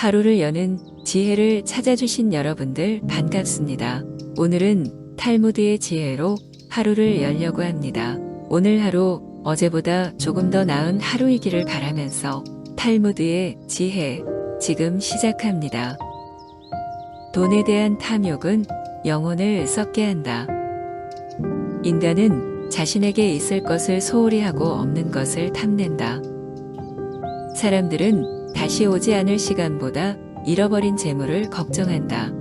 하루를 여는 지혜를 찾아주신 여러분들 반갑습니다. 오늘은 탈무드의 지혜로 하루를 열려고 합니다. 오늘 하루 어제보다 조금 더 나은 하루이기를 바라면서 탈무드의 지혜 지금 시작합니다. 돈에 대한 탐욕은 영혼을 썩게 한다. 인간은 자신에게 있을 것을 소홀히 하고 없는 것을 탐낸다. 사람들은 다시 오지 않을 시간보다 잃어버린 재물을 걱정한다.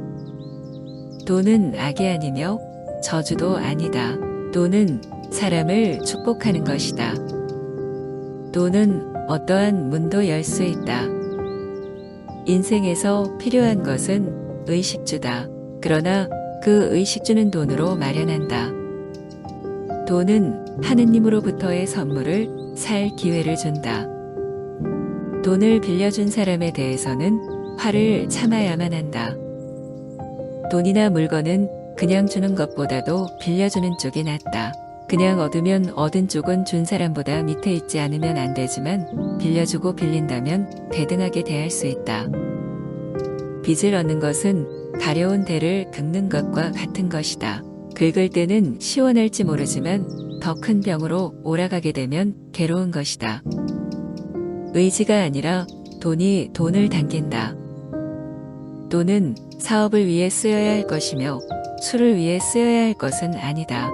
돈은 악이 아니며 저주도 아니다. 돈은 사람을 축복하는 것이다. 돈은 어떠한 문도 열 수 있다. 인생에서 필요한 것은 의식주다. 그러나 그 의식주는 돈으로 마련한다. 돈은 하느님으로부터의 선물을 살 기회를 준다. 돈을 빌려준 사람에 대해서는 화를 참아야만 한다. 돈이나 물건은 그냥 주는 것보다도 빌려주는 쪽이 낫다. 그냥 얻으면 얻은 쪽은 준 사람보다 밑에 있지 않으면 안 되지만 빌려주고 빌린다면 대등하게 대할 수 있다. 빚을 얻는 것은 가려운 대를 긁는 것과 같은 것이다. 긁을 때는 시원할지 모르지만 더 큰 병으로 올라가게 되면 괴로운 것이다. 의지가 아니라 돈이 돈을 당긴다. 돈은 사업을 위해 쓰여야 할 것이며 술을 위해 쓰여야 할 것은 아니다.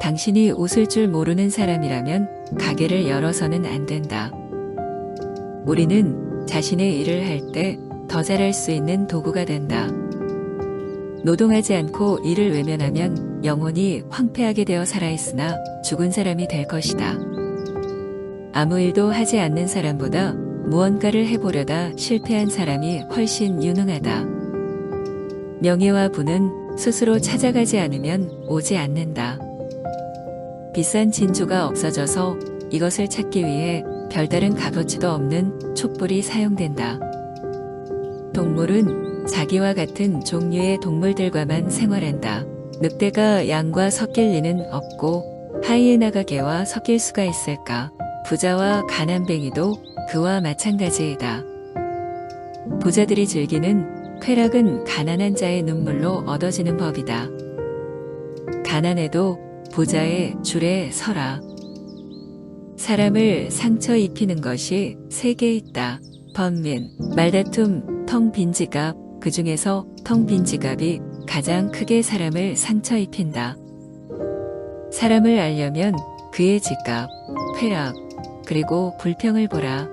당신이 웃을 줄 모르는 사람이라면 가게를 열어서는 안 된다. 우리는 자신의 일을 할 때 더 잘할 수 있는 도구가 된다. 노동하지 않고 일을 외면하면 영혼이 황폐하게 되어 살아있으나 죽은 사람이 될 것이다. 아무 일도 하지 않는 사람보다 무언가를 해보려다 실패한 사람이 훨씬 유능하다. 명예와 부는 스스로 찾아가지 않으면 오지 않는다. 비싼 진주가 없어져서 이것을 찾기 위해 별다른 값어치도 없는 촛불이 사용된다. 동물은 자기와 같은 종류의 동물들과만 생활한다. 늑대가 양과 섞일 리는 없고 하이에나가 개와 섞일 수가 있을까? 부자와 가난뱅이도 그와 마찬가지이다. 부자들이 즐기는 쾌락은 가난한 자의 눈물로 얻어지는 법이다. 가난해도 부자의 줄에 서라. 사람을 상처 입히는 것이 세 개 있다. 번민, 말다툼, 텅 빈 지갑, 그 중에서 텅 빈 지갑이 가장 크게 사람을 상처 입힌다. 사람을 알려면 그의 지갑, 쾌락, 그리고 불평을 보라.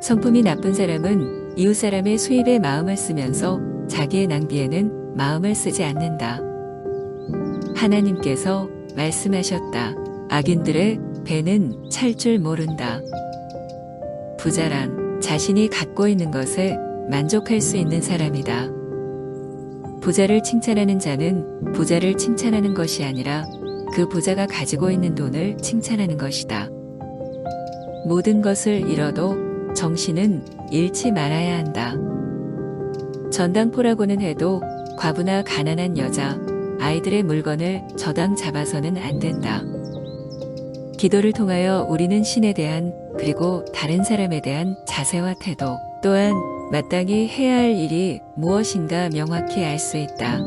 성품이 나쁜 사람은 이웃 사람의 수입에 마음을 쓰면서 자기의 낭비에는 마음을 쓰지 않는다. 하나님께서 말씀하셨다. 악인들의 배는 찰 줄 모른다. 부자란 자신이 갖고 있는 것에 만족할 수 있는 사람이다. 부자를 칭찬하는 자는 부자를 칭찬하는 것이 아니라 그 부자가 가지고 있는 돈을 칭찬하는 것이다. 모든 것을 잃어도 정신은 잃지 말아야 한다. 전당포라고는 해도 과부나 가난한 여자, 아이들의 물건을 저당 잡아서는 안 된다. 기도를 통하여 우리는 신에 대한 그리고 다른 사람에 대한 자세와 태도 또한 마땅히 해야 할 일이 무엇인가 명확히 알 수 있다.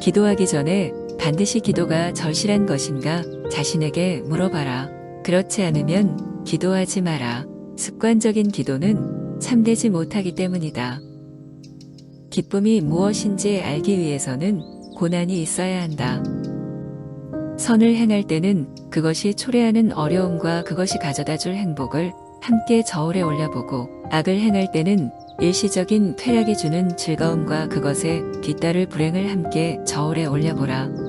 기도하기 전에 반드시 기도가 절실한 것인가 자신에게 물어봐라. 그렇지 않으면 기도하지 마라. 습관적인 기도는 참되지 못하기 때문이다. 기쁨이 무엇인지 알기 위해서는 고난이 있어야 한다. 선을 행할 때는 그것이 초래하는 어려움과 그것이 가져다 줄 행복을 함께 저울에 올려보고 악을 행할 때는 일시적인 쾌락이 주는 즐거움과 그것에 뒤따를 불행을 함께 저울에 올려보라.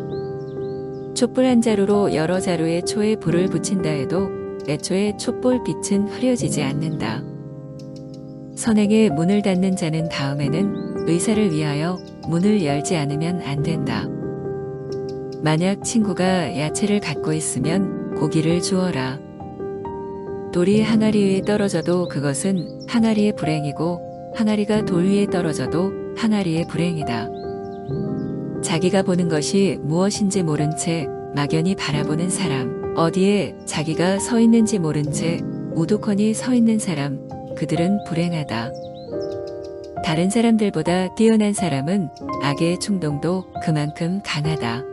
촛불 한 자루로 여러 자루의 초에 불을 붙인다 해도 애초에 촛불 빛은 흐려지지 않는다. 선행에 문을 닫는 자는 다음에는 의사를 위하여 문을 열지 않으면 안 된다. 만약 친구가 야채를 갖고 있으면 고기를 주어라. 돌이 항아리 위에 떨어져도 그것은 항아리의 불행이고 항아리가 돌 위에 떨어져도 항아리의 불행이다. 자기가 보는 것이 무엇인지 모른 채 막연히 바라보는 사람, 어디에 자기가 서 있는지 모른 채 우두커니 서 있는 사람, 그들은 불행하다. 다른 사람들보다 뛰어난 사람은 악의 충동도 그만큼 강하다.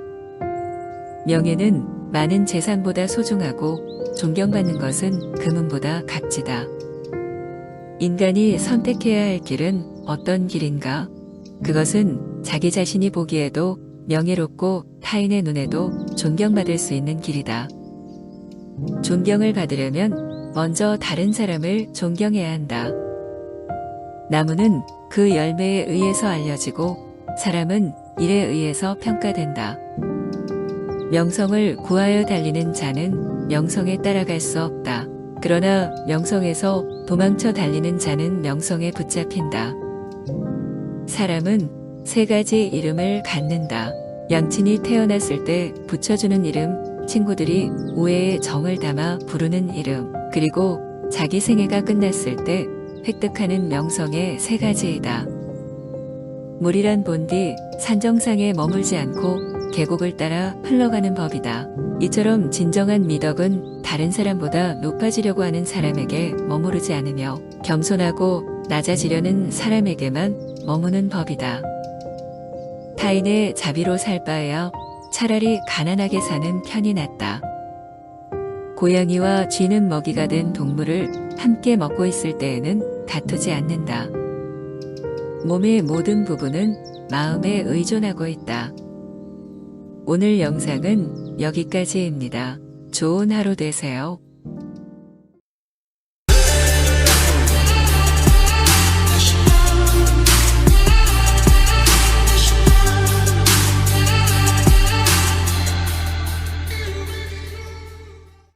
명예는 많은 재산보다 소중하고 존경받는 것은 금은보다 값지다. 인간이 선택해야 할 길은 어떤 길인가? 그것은 자기 자신이 보기에도 명예롭고 타인의 눈에도 존경받을 수 있는 길이다. 존경을 받으려면 먼저 다른 사람을 존경해야 한다. 나무는 그 열매에 의해서 알려지고 사람은 일에 의해서 평가된다. 명성을 구하여 달리는 자는 명성에 따라갈 수 없다. 그러나 명성에서 도망쳐 달리는 자는 명성에 붙잡힌다. 사람은 세 가지 이름을 갖는다. 양친이 태어났을 때 붙여주는 이름, 친구들이 우애의 정을 담아 부르는 이름, 그리고 자기 생애가 끝났을 때 획득하는 명성의 세 가지이다. 물이란 본디 산정상에 머물지 않고 계곡을 따라 흘러가는 법이다. 이처럼 진정한 미덕은 다른 사람보다 높아지려고 하는 사람에게 머무르지 않으며 겸손하고 낮아지려는 사람에게만 머무는 법이다. 타인의 자비로 살 바에야 차라리 가난하게 사는 편이 낫다. 고양이와 쥐는 먹이가 된 동물을 함께 먹고 있을 때에는 다투지 않는다. 몸의 모든 부분은 마음에 의존하고 있다. 오늘 영상은 여기까지입니다. 좋은 하루 되세요.